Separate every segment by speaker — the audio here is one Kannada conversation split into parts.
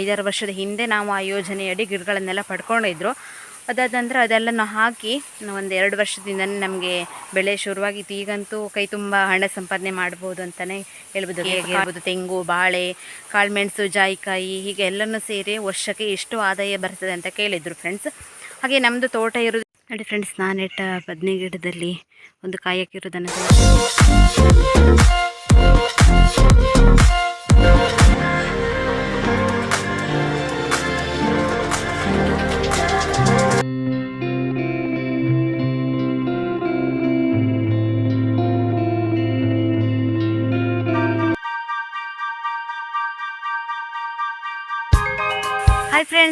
Speaker 1: ಐದಾರು ವರ್ಷದ ಹಿಂದೆ ನಾವು ಆ ಯೋಜನೆಯಡಿ ಗಿಡಗಳನ್ನೆಲ್ಲ ಪಡ್ಕೊಂಡಿದ್ರು. ಅದಾದ ನಂತರ ಅದೆಲ್ಲ ಹಾಕಿ ಒಂದು ಎರಡು ವರ್ಷದಿಂದನೇ ನಮಗೆ ಬೆಳೆ ಶುರುವಾಗಿತ್ತು ಈಗಂತೂ ಕೈ ತುಂಬ ಹಣ ಸಂಪಾದನೆ ಮಾಡ್ಬೋದು ಅಂತಲೇ ಹೇಳ್ಬೋದು. ಹೇಗೆ ಹೇಳ್ಬೋದು? ತೆಂಗು ಬಾಳೆ ಕಾಳುಮೆಣಸು ಜಾಯಿಕಾಯಿ ಹೀಗೆ ಎಲ್ಲನೂ ಸೇರಿ ವರ್ಷಕ್ಕೆ ಎಷ್ಟು ಆದಾಯ ಬರ್ತದೆ ಅಂತ ಕೇಳಿದರು ಫ್ರೆಂಡ್ಸ್ ಹಾಗೆ ನಮ್ಮದು ತೋಟ ಇರೋದು ನೋಡಿ ಫ್ರೆಂಡ್ಸ್ ನಾನು ನೆಟ್ಟ ಬದನೆ ಗಿಡದಲ್ಲಿ ಒಂದು ಕಾಯಕ್ಕಿರೋದನ್ನು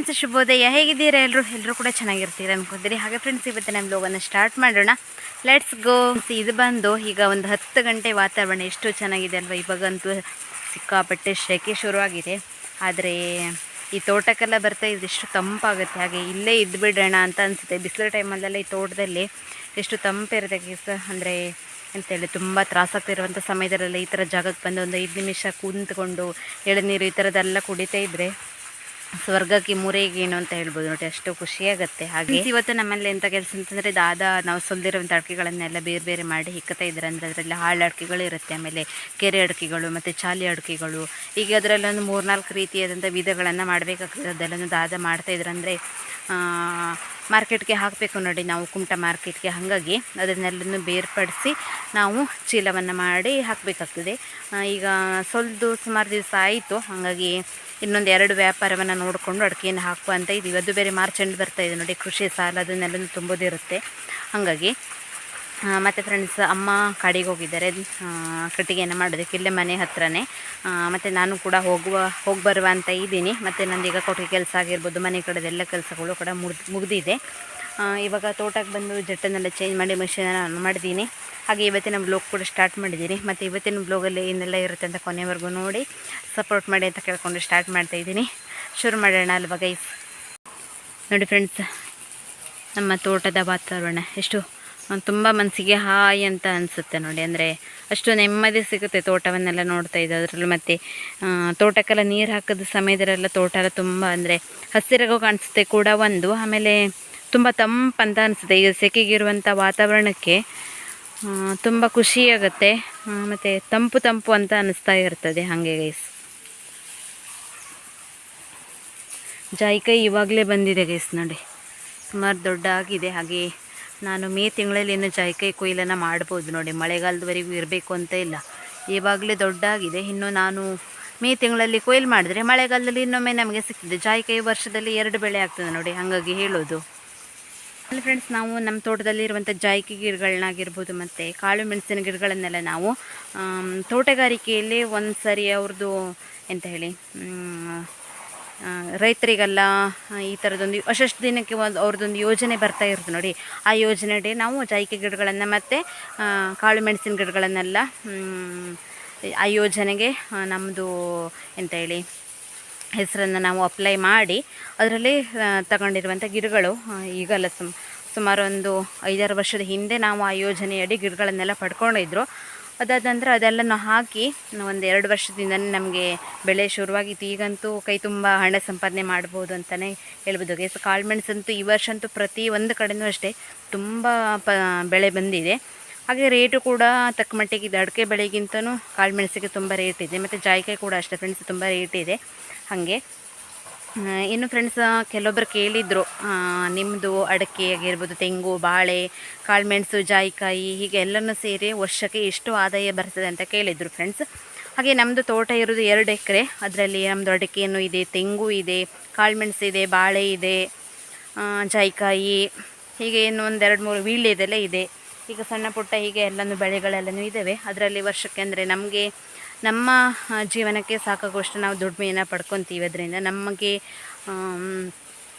Speaker 1: ಫ್ರೆಂಡ್ಸ್, ಶುಭೋದಯ. ಹೇಗಿದ್ದೀರಾ ಎಲ್ಲರೂ? ಎಲ್ಲರೂ ಕೂಡ ಚೆನ್ನಾಗಿರ್ತೀರ ಅನ್ಕೊಂತೀರಿ ಹಾಗೆ ಫ್ರೆಂಡ್ಸ್, ಇವತ್ತು ನಮ್ಮ ಲೋಗನ್ನು ಸ್ಟಾರ್ಟ್ ಮಾಡೋಣ. ಲೆಟ್ಸ್ ಗೋ ಇದು ಬಂದು ಈಗ ಒಂದು ಹತ್ತು ಗಂಟೆ ವಾತಾವರಣ ಎಷ್ಟು ಚೆನ್ನಾಗಿದೆ ಅಲ್ವಾ? ಇವಾಗಂತೂ ಸಿಕ್ಕಾಪಟ್ಟೆ ಶೆಕೆ ಶುರುವಾಗಿದೆ. ಆದರೆ ಈ ತೋಟಕ್ಕೆಲ್ಲ ಬರ್ತಾ ಇದ್ದು ಎಷ್ಟು ತಂಪಾಗುತ್ತೆ. ಹಾಗೆ ಇಲ್ಲೇ ಇದ್ದು ಬಿಡೋಣ ಅಂತ ಅನಿಸುತ್ತೆ. ಬಿಸಿಲು ಟೈಮಲ್ಲೆಲ್ಲ ಈ ತೋಟದಲ್ಲಿ ಎಷ್ಟು ತಂಪಿರುತ್ತೆ ಕೆಲಸ ಅಂದರೆ ಅಂತೇಳಿ ತುಂಬ ತ್ರಾಸಾಗ್ತಿರುವಂಥ ಸಮಯದಲ್ಲೆಲ್ಲ ಈ ಥರ ಜಾಗಕ್ಕೆ ಬಂದು ಒಂದು ಐದು ನಿಮಿಷ ಕುಂತ್ಕೊಂಡು ಎಳನೀರು ಈ ಥರದ್ದೆಲ್ಲ ಕುಡಿತಾ ಇದ್ದರೆ ಸ್ವರ್ಗಕ್ಕೆ ಮೂರೇಗೇನು ಅಂತ ಹೇಳ್ಬೋದು ನೋಡಿ, ಅಷ್ಟು ಖುಷಿಯಾಗುತ್ತೆ. ಹಾಗೆ ಇವತ್ತು ನಮ್ಮಲ್ಲಿ ಎಂಥ ಕೆಲಸ ಅಂತಂದರೆ, ದಾದ ನಾವು ಸುಲಿದಿರುವಂಥ ಅಡಿಕೆಗಳನ್ನೆಲ್ಲ ಬೇರೆ ಬೇರೆ ಮಾಡಿ ಹಿಕ್ಕತಾ ಇದ್ದಾರೆ. ಅಂದರೆ ಅದರಲ್ಲಿ ಹಾಳು ಅಡಿಕೆಗಳು ಇರುತ್ತೆ, ಆಮೇಲೆ ಕೆರೆ ಅಡಿಕೆಗಳು, ಮತ್ತು ಚಾಲಿ ಅಡಿಕೆಗಳು. ಈಗ ಅದರಲ್ಲಿ ಒಂದು ಮೂರ್ನಾಲ್ಕು ರೀತಿಯಾದಂಥ ವಿಧಗಳನ್ನು ಮಾಡಬೇಕಾಗ್ತದೆ. ಅದೆಲ್ಲನೂ ದಾದ ಮಾಡ್ತಾ ಇದ್ರಂದರೆ ಮಾರ್ಕೆಟ್ಗೆ ಹಾಕಬೇಕು ನೋಡಿ ನಾವು ಕುಮಟ ಮಾರ್ಕೆಟ್ಗೆ ಹಾಗಾಗಿ. ಅದನ್ನೆಲ್ಲನೂ ಬೇರ್ಪಡಿಸಿ ನಾವು ಚೀಲವನ್ನು ಮಾಡಿ ಹಾಕಬೇಕಾಗ್ತದೆ. ಈಗ ಸೊಲ್ದು ಸುಮಾರು ದಿವಸ ಆಯಿತು. ಹಾಗಾಗಿ ಇನ್ನೊಂದು ಎರಡು ವ್ಯಾಪಾರವನ್ನು ನೋಡಿಕೊಂಡು ಅಡಿಕೆಯನ್ನು ಹಾಕುವ ಅಂತ ಇದ್ದೀವಿ ಅದು ಬೇರೆ ಮಾರ್ಚ್ ಎಂಡ್ ಬರ್ತಾಯಿದೆ ನೋಡಿ, ಕೃಷಿ ಸಾಲ ಅದನ್ನೆಲ್ಲ ತುಂಬೋದಿರುತ್ತೆ. ಹಾಗಾಗಿ ಮತ್ತು ಫ್ರೆಂಡ್ಸ್ ಅಮ್ಮ ಕಾಡಿಗೆ ಹೋಗಿದ್ದಾರೆ. ಕಟ್ಟಿಗೆಯನ್ನು ಮಾಡೋದಕ್ಕೆ ಇಲ್ಲೇ ಮನೆ ಹತ್ರನೇ. ಮತ್ತು ನಾನು ಕೂಡ ಹೋಗುವ, ಹೋಗಿ ಬರುವ ಅಂತ ಇದ್ದೀನಿ. ಮತ್ತು ನಂದೀಗ ಕೊಟ್ಟಿಗೆ ಕೆಲಸ ಆಗಿರ್ಬೋದು, ಮನೆ ಕಡೆದೆಲ್ಲ ಕೆಲಸಗಳು ಕೂಡ ಮುಗ್ದು, ಮುಗಿದಿದೆ. ಇವಾಗ ತೋಟಕ್ಕೆ ಬಂದು ಜಟ್ಟನ್ನೆಲ್ಲ ಚೇಂಜ್ ಮಾಡಿ ಮಿಷಿನನ್ನು ಆನ್ ಮಾಡಿದ್ದೀನಿ. ಹಾಗೆ ಇವತ್ತಿನ ಬ್ಲೋಗ್ ಕೂಡ ಸ್ಟಾರ್ಟ್ ಮಾಡಿದ್ದೀನಿ. ಮತ್ತು ಇವತ್ತಿನ ಬ್ಲೋಗಲ್ಲಿ ಏನೆಲ್ಲ ಇರುತ್ತೆ ಅಂತ ಕೊನೆವರೆಗೂ ನೋಡಿ ಸಪೋರ್ಟ್ ಮಾಡಿ ಅಂತ ಕೇಳ್ಕೊಂಡು ಸ್ಟಾರ್ಟ್ ಮಾಡ್ತಾ ಇದ್ದೀನಿ. ಶುರು ಮಾಡೋಣ ಅಲ್ವಾ ಗೈಸ್ ನೋಡಿ ಫ್ರೆಂಡ್ಸ್ ನಮ್ಮ ತೋಟದ ವಾತಾವರಣ ಎಷ್ಟು ತುಂಬ ಮನಸ್ಸಿಗೆ ಹಾಯ್ ಅಂತ ಅನಿಸುತ್ತೆ ನೋಡಿ. ಅಂದರೆ ಅಷ್ಟು ನೆಮ್ಮದಿ ಸಿಗುತ್ತೆ ತೋಟವನ್ನೆಲ್ಲ ನೋಡ್ತಾ ಇದ್ದು. ಅದರಲ್ಲೂ ಮತ್ತು ತೋಟಕ್ಕೆಲ್ಲ ನೀರು ಹಾಕಿದ ಸಮಯದಲ್ಲೆಲ್ಲ ತೋಟ ಎಲ್ಲ ತುಂಬ ಅಂದರೆ ಹಸಿರಾಗೋ ಕಾಣಿಸುತ್ತೆ ಕೂಡ ಒಂದು. ಆಮೇಲೆ ತುಂಬ ತಂಪಂತ ಅನಿಸುತ್ತೆ. ಈಗ ಸೆಕೆಗಿರುವಂಥ ವಾತಾವರಣಕ್ಕೆ ತುಂಬ ಖುಷಿಯಾಗುತ್ತೆ ಮತ್ತು ತಂಪು ತಂಪು ಅಂತ ಅನ್ನಿಸ್ತಾ ಇರ್ತದೆ ಹಾಗೆ ಗೈಸ್ ಜಾಯಿಕಾಯಿ ಇವಾಗಲೇ ಬಂದಿದೆ ಗೈಸ್ ನೋಡಿ. ಸುಮಾರು ದೊಡ್ಡ ಆಗಿದೆ ಹಾಗೆ ನಾನು ಮೇ ತಿಂಗಳಲ್ಲಿ ಇನ್ನು ಜಾಯಿಕಾಯಿ ಕೊಯ್ಲನ್ನು ಮಾಡ್ಬೋದು ನೋಡಿ, ಮಳೆಗಾಲದವರೆಗೂ ಇರಬೇಕು ಅಂತ ಇಲ್ಲ. ಇವಾಗಲೇ ದೊಡ್ಡಾಗಿದೆ. ಇನ್ನು ನಾನು ಮೇ ತಿಂಗಳಲ್ಲಿ ಕೊಯ್ಲು ಮಾಡಿದ್ರೆ ಮಳೆಗಾಲದಲ್ಲಿ ಇನ್ನೊಮ್ಮೆ ನಮಗೆ ಸಿಗ್ತದೆ. ಜಾಯಿಕಾಯಿ ವರ್ಷದಲ್ಲಿ ಎರಡು ಬೆಳೆ ಆಗ್ತದೆ ನೋಡಿ, ಹಾಗಾಗಿ ಹೇಳೋದು. ಅಲ್ಲಿ ಫ್ರೆಂಡ್ಸ್ ನಾವು ನಮ್ಮ ತೋಟದಲ್ಲಿ ಇರುವಂಥ ಜಾಯಿಕೆ ಗಿಡಗಳನ್ನಾಗಿರ್ಬೋದು ಮತ್ತು ಕಾಳು ಮೆಣಸಿನ ಗಿಡಗಳನ್ನೆಲ್ಲ ನಾವು ತೋಟಗಾರಿಕೆಯಲ್ಲಿ ಒಂದು ಸರಿ ಅವ್ರದ್ದು ಎಂತ ಹೇಳಿ ರೈತರಿಗೆಲ್ಲ ಈ ಥರದೊಂದು ಅಷ್ಟು ದಿನಕ್ಕೆ ಒಂದು ಅವ್ರದ್ದೊಂದು ಯೋಜನೆ ಬರ್ತಾ ಇರುತ್ತೆ ನೋಡಿ. ಆ ಯೋಜನೆಯಡಿ ನಾವು ಜಾಯಿಕೆ ಗಿಡಗಳನ್ನು ಮತ್ತು ಕಾಳು ಮೆಣಸಿನ ಗಿಡಗಳನ್ನೆಲ್ಲ ಆ ಯೋಜನೆಗೆ ನಮ್ಮದು ಎಂತ ಹೇಳಿ ಹೆಸರನ್ನು ನಾವು ಅಪ್ಲೈ ಮಾಡಿ, ಅದರಲ್ಲಿ ತಗೊಂಡಿರುವಂಥ ಗಿಡಗಳು ಈಗಲ್ಲ ಸುಮ್ ಸುಮಾರು ಒಂದು ಐದಾರು ವರ್ಷದ ಹಿಂದೆ ನಾವು ಆ ಯೋಜನೆಯಡಿ ಗಿಡಗಳನ್ನೆಲ್ಲ ಪಡ್ಕೊಂಡಿದ್ರು. ಅದಾದ ನಂತರ ನಾವು ಹಾಕಿ ಒಂದು ಎರಡು ವರ್ಷದಿಂದ ನಮಗೆ ಬೆಳೆ ಶುರುವಾಗಿತ್ತು. ಈಗಂತೂ ಕೈ ತುಂಬ ಹಣ ಸಂಪಾದನೆ ಮಾಡ್ಬೋದು ಅಂತಲೇ ಹೇಳ್ಬೋದು. ಗೈಸ್ ಕಾಳುಮೆಣಸಂತೂ ಈ ವರ್ಷ ಅಂತೂ ಪ್ರತಿ ಒಂದು ಕಡೆಯೂ ಅಷ್ಟೇ ತುಂಬ ಪ, ಬೆಳೆ ಬಂದಿದೆ. ಹಾಗೆ ರೇಟು ಕೂಡ ತಕ್ಕ ಮಟ್ಟಿಗೆ ಇದೆ. ಅಡಿಕೆ ಬೆಳೆಗಿಂತನೂ ಕಾಳುಮೆಣಸಿಗೆ ತುಂಬ ರೇಟ್ ಇದೆ. ಮತ್ತು ಜಾಯಿಕಾಯಿ ಕೂಡ ಅಷ್ಟೇ ಫ್ರೆಂಡ್ಸ್ ತುಂಬ ರೇಟ್ ಇದೆ. ಹಾಗೆ. ಇನ್ನು ಫ್ರೆಂಡ್ಸ್ ಕೆಲವೊಬ್ಬರು ಕೇಳಿದರು ನಿಮ್ಮದು ಅಡಿಕೆ ಆಗಿರ್ಬೋದು, ತೆಂಗು, ಬಾಳೆ ಕಾಳುಮೆಣಸು ಜಾಯಿಕಾಯಿ, ಹೀಗೆ ಎಲ್ಲನೂ ಸೇರಿ ವರ್ಷಕ್ಕೆ ಎಷ್ಟು ಆದಾಯ ಬರ್ತದೆ ಅಂತ ಕೇಳಿದರು ಫ್ರೆಂಡ್ಸ್ ಹಾಗೆ ನಮ್ಮದು ತೋಟ ಇರೋದು ಎರಡು ಎಕರೆ, ಅದರಲ್ಲಿ ನಮ್ಮದು ಅಡಿಕೆಯನ್ನು ಇದೆ, ತೆಂಗು ಇದೆ ಕಾಳುಮೆಣಸು ಇದೆ, ಬಾಳೆ ಇದೆ ಜಾಯಿಕಾಯಿ, ಹೀಗೆ ಇನ್ನು ಒಂದು ಎರಡು ಮೂರು ವೀಳ್ಯದೆಲ್ಲ ಇದೆ. ಈಗ ಸಣ್ಣ ಪುಟ್ಟ ಹೀಗೆ ಎಲ್ಲನೂ ಬೆಳೆಗಳೆಲ್ಲನೂ ಇದ್ದಾವೆ. ಅದರಲ್ಲಿ ವರ್ಷಕ್ಕೆ ಅಂದರೆ ನಮಗೆ ನಮ್ಮ ಜೀವನಕ್ಕೆ ಸಾಕಾಗುವಷ್ಟು ನಾವು ದುಡಿಮೆಯನ್ನು ಪಡ್ಕೊತೀವಿ. ಅದರಿಂದ ನಮಗೆ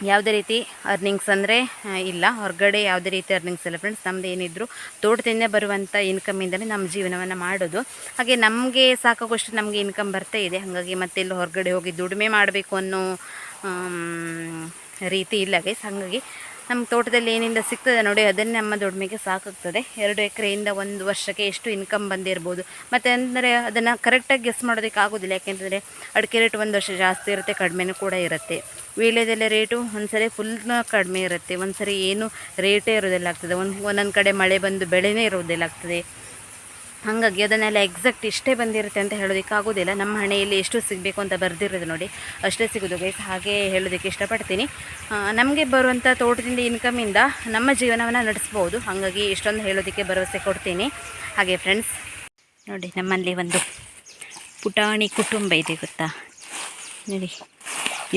Speaker 1: ಯಾವುದೇ ರೀತಿ ಅರ್ನಿಂಗ್ಸ್ ಅಂದರೆ ಇಲ್ಲ. ಹೊರಗಡೆ ಯಾವುದೇ ರೀತಿ ಅರ್ನಿಂಗ್ಸ್ ಇಲ್ಲ ಫ್ರೆಂಡ್ಸ್ ನಮ್ದು ಏನಿದ್ರು ತೋಟದಿಂದ ಬರುವಂಥ ಇನ್ಕಮಿಂದಲೇ ನಮ್ಮ ಜೀವನವನ್ನು ಮಾಡೋದು. ಹಾಗೆ ನಮಗೆ ಸಾಕಾಗುವಷ್ಟು ನಮಗೆ ಇನ್ಕಮ್ ಬರ್ತಾ ಇದೆ. ಹಾಗಾಗಿ ಮತ್ತೆಲ್ಲೂ ಹೊರಗಡೆ ಹೋಗಿ ದುಡಿಮೆ ಮಾಡಬೇಕು ಅನ್ನೋ ರೀತಿ ಇಲ್ಲ ಗೈಸ್ ಹಾಗಾಗಿ ನಮ್ಮ ತೋಟದಲ್ಲಿ ಏನಿಲ್ಲ ಸಿಗ್ತದೆ ನೋಡಿ, ಅದನ್ನೇ ನಮ್ಮ ದುಡಿಮೆಗೆ ಸಾಕಾಗ್ತದೆ. ಎರಡು ಎಕರೆಯಿಂದ ಒಂದು ವರ್ಷಕ್ಕೆ ಎಷ್ಟು ಇನ್ಕಮ್ ಬಂದಿರ್ಬೋದು. ಮತ್ತು ಅಂದರೆ ಅದನ್ನು ಕರೆಕ್ಟಾಗಿ ಗೆಸ್ ಮಾಡೋದಕ್ಕೆ ಆಗೋದಿಲ್ಲ. ಯಾಕೆಂತಂದರೆ ಅಡಿಕೆ ರೇಟ್ ಒಂದು ವರ್ಷ ಜಾಸ್ತಿ ಇರುತ್ತೆ, ಕಡಿಮೆನೂ ಕೂಡ ಇರುತ್ತೆ. ವೀಳ್ಯದೆಲ್ಲ ರೇಟು ಒಂದು ಸರಿ ಫುಲ್ ಕಡಿಮೆ ಇರುತ್ತೆ. ಒಂದು ಸರಿ ಏನು ರೇಟೇ ಇರೋದಿಲ್ಲ ಆಗ್ತದೆ. ಒಂದು ಒಂದೊಂದು ಕಡೆ ಮಳೆ ಬಂದು ಬೆಳೆನೇ ಇರೋದಿಲ್ಲ ಆಗ್ತದೆ. ಹಾಗಾಗಿ ಅದನ್ನೆಲ್ಲ ಎಕ್ಸಾಕ್ಟ್ ಇಷ್ಟೇ ಬಂದಿರುತ್ತೆ ಅಂತ ಹೇಳೋದಕ್ಕೆ ಆಗೋದಿಲ್ಲ. ನಮ್ಮ ಹಣೆಯಲ್ಲಿ ಎಷ್ಟು ಸಿಗಬೇಕು ಅಂತ ಬರೆದಿರೋದು ನೋಡಿ. ಅಷ್ಟೇ ಸಿಗೋದು ಗೈಸ್ ಹಾಗೆ ಹೇಳೋದಕ್ಕೆ ಇಷ್ಟಪಡ್ತೀನಿ. ನಮಗೆ ಬರುವಂಥ ತೋಟದಿಂದ ಇನ್ಕಮಿಂದ ನಮ್ಮ ಜೀವನವನ್ನು ನಡೆಸ್ಬೋದು. ಹಾಗಾಗಿ ಇಷ್ಟೊಂದು ಹೇಳೋದಕ್ಕೆ ಭರವಸೆ ಕೊಡ್ತೀನಿ. ಹಾಗೆ ಫ್ರೆಂಡ್ಸ್ ನೋಡಿ ನಮ್ಮಲ್ಲಿ ಒಂದು ಪುಟಾಣಿ ಕುಟುಂಬ ಇದೆ ಗೊತ್ತಾ? ನೋಡಿ,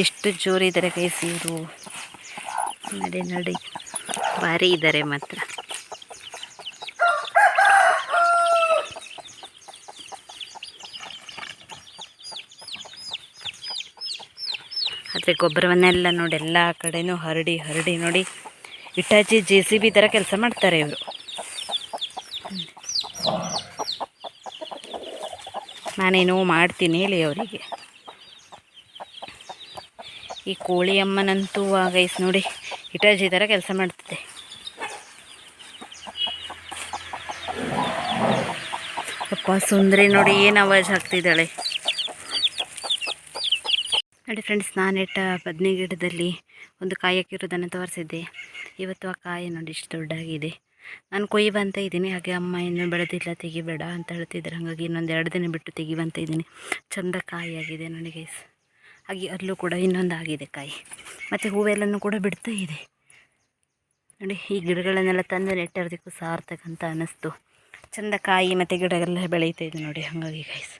Speaker 1: ಎಷ್ಟು ಜೋರಿದ್ದಾರೆ ಗೈಸ್ ಇವರು. ನೋಡಿ ನೋಡಿ, ಭಾರಿ ಇದ್ದಾರೆ ಮಾತ್ರ. ಆದರೆ ಗೊಬ್ಬರವನ್ನೆಲ್ಲ ನೋಡಿ ಎಲ್ಲ ಕಡೆನೂ ಹರಡಿ ಹರಡಿ ನೋಡಿ ಇಟಾಚಿ ಜೆ ಸಿ ಬಿ ಥರ ಕೆಲಸ ಮಾಡ್ತಾರೆ ಇವರು. ನಾನೇನೋ ಮಾಡ್ತೀನಿ ಹೇಳಿ ಅವರಿಗೆ. ಈ ಕೋಳಿ ಅಮ್ಮನಂತೂ ಗೈಸ್ ನೋಡಿ ಇಟಾಜಿ ಥರ ಕೆಲಸ ಮಾಡ್ತಿದ್ದೆ ಅಪ್ಪ ಸುಂದ್ರಿ ನೋಡಿ ಏನು ಅವಾಜ್ ಹಾಕ್ತಿದ್ದಾಳೆ. ನೋಡಿ ಫ್ರೆಂಡ್ಸ್ ನಾನಿಟ್ಟ ಬದನೆ ಗಿಡದಲ್ಲಿ ಒಂದು ಕಾಯಿ ಹಾಕಿರೋದನ್ನು ತೋರಿಸಿದ್ದೆ. ಇವತ್ತು ಆ ಕಾಯಿ ನೋಡಿ ಇಷ್ಟು ದೊಡ್ಡಾಗಿದೆ ನಾನು ಕೊಯ್ಯುವಂತ ಇದ್ದೀನಿ. ಹಾಗೆ ಅಮ್ಮ ಇನ್ನೂ ಬೆಳೆದಿಲ್ಲ, ತೆಗಿಬೇಡ ಅಂತ ಹೇಳ್ತಿದ್ರು. ಹಾಗಾಗಿ ಇನ್ನೊಂದು ಎರಡು ದಿನ ಬಿಟ್ಟು ತೆಗಿವಂತ ಇದ್ದೀನಿ. ಚಂದ ಕಾಯಿ ಆಗಿದೆ ನನಗೆ ಹಾಗೆ ಅಲ್ಲೂ ಕೂಡ ಇನ್ನೊಂದು ಆಗಿದೆ ಕಾಯಿ. ಮತ್ತು ಹೂವೆಲ್ಲನೂ ಕೂಡ ಬಿಡ್ತಾ ಇದೆ. ನೋಡಿ, ಈ ಗಿಡಗಳನ್ನೆಲ್ಲ ತಂದು ನೆಟ್ಟಿರೋದಕ್ಕೂ ಸಾರ್ಥಕ ಅಂತ ಅನ್ನಿಸ್ತು ಚಂದ ಕಾಯಿ ಮತ್ತು ಗಿಡಗಳೆಲ್ಲ ಬೆಳೀತಾ ಇದೆ ನೋಡಿ ಹಾಗಾಗಿ ಗೈಸ್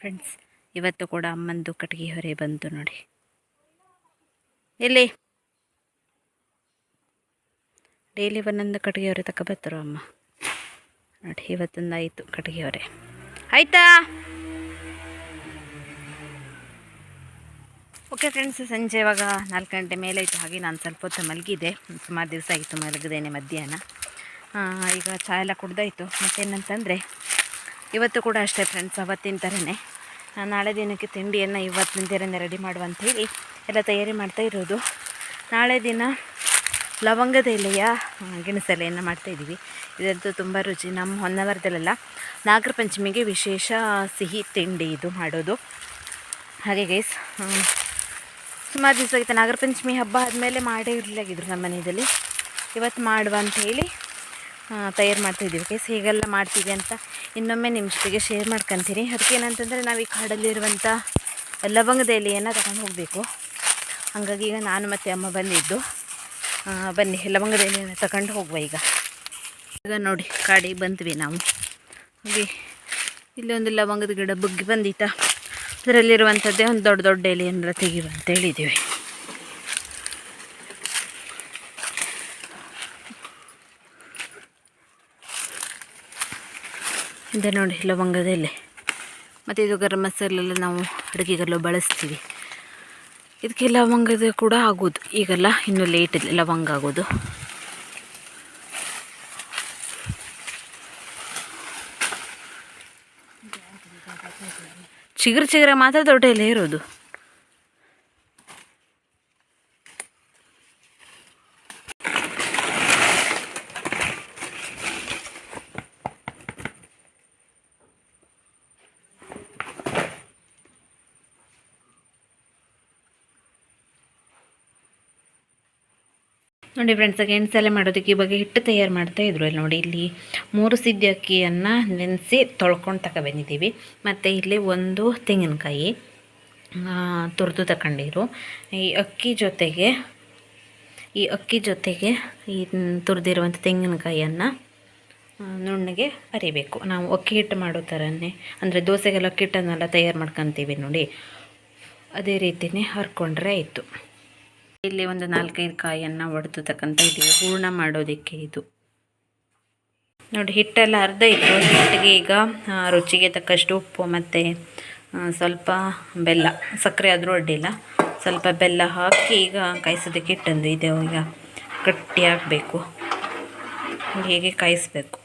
Speaker 1: ಫ್ರೆಂಡ್ಸ್ ಇವತ್ತು ಕೂಡ ಅಮ್ಮಂದು ಕಟ್ಗೆ ಹೊರೆ ಬಂತು ನೋಡಿ. ಎಲ್ಲಿ? ಡೈಲಿ ಒಂದೊಂದು ಕಟ್ಗೆ ಹೊರೆ ತಗೊಬತ್ತರು ಅಮ್ಮ? ನೋಡಿ, ಇವತ್ತೊಂದು ಆಯಿತು ಕಟ್ಗೆ ಹೊರೆ. ಆಯ್ತಾ? ಓಕೆ ಫ್ರೆಂಡ್ಸ್ ಸಂಜೆ ಇವಾಗ ನಾಲ್ಕು ಗಂಟೆ ಮೇಲೆ ಆಯಿತು. ಹಾಗೆ ನಾನು ಸ್ವಲ್ಪ ಹೊತ್ತು ಮಲಗಿದೆ ಸುಮಾರು ದಿವಸ ಆಯಿತು ಮಲಗಿದ್ದೇನೆ ಮಧ್ಯಾಹ್ನ. ಈಗ ಚಾ ಎಲ್ಲ ಕುಡ್ದಾಯಿತು. ಮತ್ತೇನಂತಂದರೆ ಇವತ್ತು ಕೂಡ ಅಷ್ಟೇ ಫ್ರೆಂಡ್ಸ್ ಅವತ್ತಿನ ಥರನೇ ನಾಳೆ ದಿನಕ್ಕೆ ತಿಂಡಿಯನ್ನು ಇವತ್ತಿನ ದಿನ ರೆಡಿ ಮಾಡುವಂಥೇಳಿ ಎಲ್ಲ ತಯಾರಿ ಮಾಡ್ತಾ ಇರೋದು. ನಾಳೆ ದಿನ ಲವಂಗದ ಎಲೆಯ ಗೆಣಸಲೆಯನ್ನು ಮಾಡ್ತಾ ಮಾಡ್ತಾಯಿದ್ದೀವಿ ಇದಂತೂ ತುಂಬ ರುಚಿ. ನಮ್ಮ ಹೊನ್ನವರದಲ್ಲೆಲ್ಲ ನಾಗರ ಪಂಚಮಿಗೆ ವಿಶೇಷ ಸಿಹಿ ತಿಂಡಿ ಇದು ಮಾಡೋದು. ಹಾಗೆ ಗೈಸ್ ಸುಮಾರು ದಿವಸ ಆಗಿತ್ತು ನಾಗರ ಪಂಚಮಿ ಹಬ್ಬ ಆದಮೇಲೆ ಮಾಡೇ ಇರಲಾಗಿದ್ರು ನಮ್ಮ ಮನೆಯಲ್ಲಿ. ಇವತ್ತು ಮಾಡುವ ಅಂತ ಹೇಳಿ ತಯಾರು ಮಾಡ್ತಾಯಿದ್ದೀವಿ ಕೇಸ್ ಹೇಗೆಲ್ಲ ಮಾಡ್ತೀವಿ ಅಂತ ಇನ್ನೊಮ್ಮೆ ನಿಮ್ಮ ಜೊತೆಗೆ ಶೇರ್ ಮಾಡ್ಕೊತೀನಿ. ಅದಕ್ಕೆ ಏನಂತಂದರೆ ನಾವು ಈ ಕಾಡಲ್ಲಿರುವಂಥ ಲವಂಗದ ಎಲೆಯನ್ನು ತಗೊಂಡು ಹೋಗಬೇಕು. ಹಾಗಾಗಿ ಈಗ ನಾನು ಮತ್ತು ಅಮ್ಮ ಬಂದಿದ್ದು. ಬನ್ನಿ ಲವಂಗದ ಎಲೆಯನ್ನು ತಗೊಂಡು ಹೋಗುವ ಈಗ. ಈಗ ನೋಡಿ, ಕಾಡಿಗೆ ಬಂದ್ವಿ ನಾವು. ಹಾಗೆ ಇಲ್ಲಿ ಒಂದು ಲವಂಗದ ಗಿಡ ಬುಗ್ಗಿ ಬಂದಿತ್ತ ಅದರಲ್ಲಿರುವಂಥದ್ದೇ ಒಂದು ದೊಡ್ಡ ದೊಡ್ಡ ಎಲೆಯನ್ನೆಲ್ಲ ತೆಗಿವ ಅಂತ ಹೇಳಿದ್ದೀವಿ. ಇದೆ ನೋಡಿ ಲವಂಗದ ಎಲೆ. ಮತ್ತು ಇದು ಗರಂ ಮಸಾಲೆಲ್ಲ ನಾವು ಅಡುಗೆಗೆಲ್ಲ ಬಳಸ್ತೀವಿ. ಇದಕ್ಕೆ ಲವಂಗದ ಕೂಡ ಆಗೋದು. ಈಗೆಲ್ಲ ಇನ್ನೂ ಲೇಟ್ ಲವಂಗ ಆಗೋದು. ಚಿಗುರು ಚಿಗುರ ಮಾತ್ರ ದೊಡ್ಡ ಇರೋದು. ನೋಡಿ ಫ್ರೆಂಡ್ಸ್ ಗೆಣಸೆಲ್ಲ ಮಾಡೋದಕ್ಕೆ ಇವಾಗ ಹಿಟ್ಟು ತಯಾರು ಮಾಡ್ತಾ ಇದ್ರು. ಅಲ್ಲಿ ನೋಡಿ, ಇಲ್ಲಿ ಮೂರು ಸಿದ್ದಿ ಅಕ್ಕಿಯನ್ನು ನೆನೆಸಿ ತೊಳ್ಕೊಂಡು ತಗೊಬಂದಿದ್ದೀವಿ ಮತ್ತು ಇಲ್ಲಿ ಒಂದು ತೆಂಗಿನಕಾಯಿ ತುರಿದು ತಗೊಂಡಿರು ಈ ಅಕ್ಕಿ ಜೊತೆಗೆ, ಈ ಅಕ್ಕಿ ಜೊತೆಗೆ ಈ ತುರಿದಿರುವಂಥ ತೆಂಗಿನಕಾಯಿಯನ್ನು ನುಣ್ಣಗೆ ಅರಿಬೇಕು. ನಾವು ಅಕ್ಕಿ ಹಿಟ್ಟು ಮಾಡೋ ಥರನೇ ಅಂದರೆ ದೋಸೆಗೆಲ್ಲ ಅಕ್ಕಿ ಹಿಟ್ಟನ್ನೆಲ್ಲ ತಯಾರು ಮಾಡ್ಕೊತೀವಿ ನೋಡಿ. ಅದೇ ರೀತಿಯೇ ಹರ್ಕೊಂಡ್ರೆ ಆಯಿತು. ಇಲ್ಲಿ ಒಂದು ನಾಲ್ಕೈದು ಕಾಯಿಯನ್ನು ಒಡೆದು ತಕ್ಕಂತ ಇದ್ದೀವಿ ಹೂರ್ಣ ಮಾಡೋದಕ್ಕೆ ಇದು. ನೋಡಿ, ಹಿಟ್ಟೆಲ್ಲ ಅರ್ಧ ಇತ್ತು. ಹಿಟ್ಟಿಗೆ ಈಗ ರುಚಿಗೆ ತಕ್ಕಷ್ಟು ಉಪ್ಪು ಮತ್ತು ಸ್ವಲ್ಪ ಬೆಲ್ಲ. ಸಕ್ಕರೆ ಆದರೂ ಅಡ್ಡಿಲ್ಲ ಸ್ವಲ್ಪ ಬೆಲ್ಲ ಹಾಕಿ ಈಗ ಕಾಯಿಸೋದಕ್ಕೆ ಇಟ್ಟಂದು ಇದೆ. ಈಗ ಗಟ್ಟಿ ಹಾಕಬೇಕು ಹೀಗೆ ಕಾಯಿಸಬೇಕು?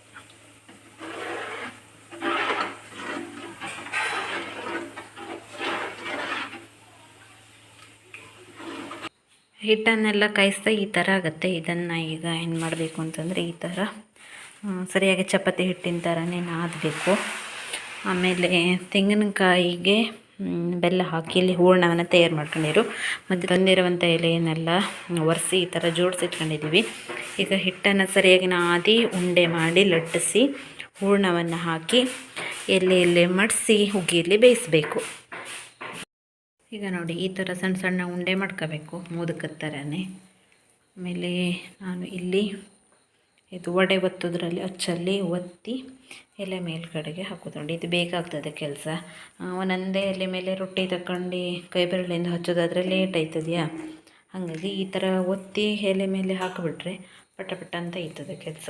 Speaker 1: ಹಿಟ್ಟನ್ನೆಲ್ಲ ಕಾಯಿಸ್ತಾ ಈ ಥರ ಆಗುತ್ತೆ. ಇದನ್ನು ಈಗ ಏನು ಮಾಡಬೇಕು ಅಂತಂದರೆ ಈ ಥರ ಸರಿಯಾಗಿ ಚಪಾತಿ ಹಿಟ್ಟಿನ ಥರನೇ ನಾದಬೇಕು. ಆಮೇಲೆ ತೆಂಗಿನಕಾಯಿಗೆ ಬೆಲ್ಲ ಹಾಕಿ ಇಲ್ಲಿ ಹೂರ್ಣವನ್ನು ತಯಾರು ಮಾಡ್ಕೊಂಡಿರು. ಮತ್ತು ತಂದಿರುವಂಥ ಎಲೆಯನ್ನೆಲ್ಲ ಒರೆಸಿ ಈ ಥರ ಜೋಡಿಸಿಟ್ಕೊಂಡಿದ್ದೀವಿ ಈಗ ಹಿಟ್ಟನ್ನು ಸರಿಯಾಗಿ ನಾದಿ ಉಂಡೆ ಮಾಡಿ ಲಟ್ಟಿಸಿ ಹೂರ್ಣವನ್ನು ಹಾಕಿ ಎಲೆ ಎಲೆ ಮಡಿಸಿ ಹುಗ್ಗಿಯಲ್ಲಿ ಬೇಯಿಸಬೇಕು. ಈಗ ನೋಡಿ, ಈ ಥರ ಸಣ್ಣ ಸಣ್ಣ ಉಂಡೆ ಮಾಡ್ಕೋಬೇಕು ಮೋದಕದ ಥರನೇ. ಆಮೇಲೆ ನಾನು ಇಲ್ಲಿ ಇದು ವಡೆ ಒತ್ತೋದ್ರಲ್ಲಿ ಅಚ್ಚಲ್ಲಿ ಒತ್ತಿ ಎಲೆ ಮೇಲ್ಗಡೆಗೆ ಹಾಕೋದು. ಇದು ಬೇಕಾಗ್ತದೆ ಕೆಲಸ. ಒಂದೊಂದೇ ಎಲೆ ಮೇಲೆ ರೊಟ್ಟಿ ತಗೊಂಡು ಕೈ ಬೆರಳಿಂದ ಹಚ್ಚೋದಾದರೆ ಲೇಟ್ ಆಯ್ತದೆಯಾ? ಹಾಗಾಗಿ ಈ ಥರ ಒತ್ತಿ ಎಲೆ ಮೇಲೆ ಹಾಕಿಬಿಟ್ರೆ ಪಟ ಪಟ ಅಂತ ಇರ್ತದೆ ಕೆಲಸ.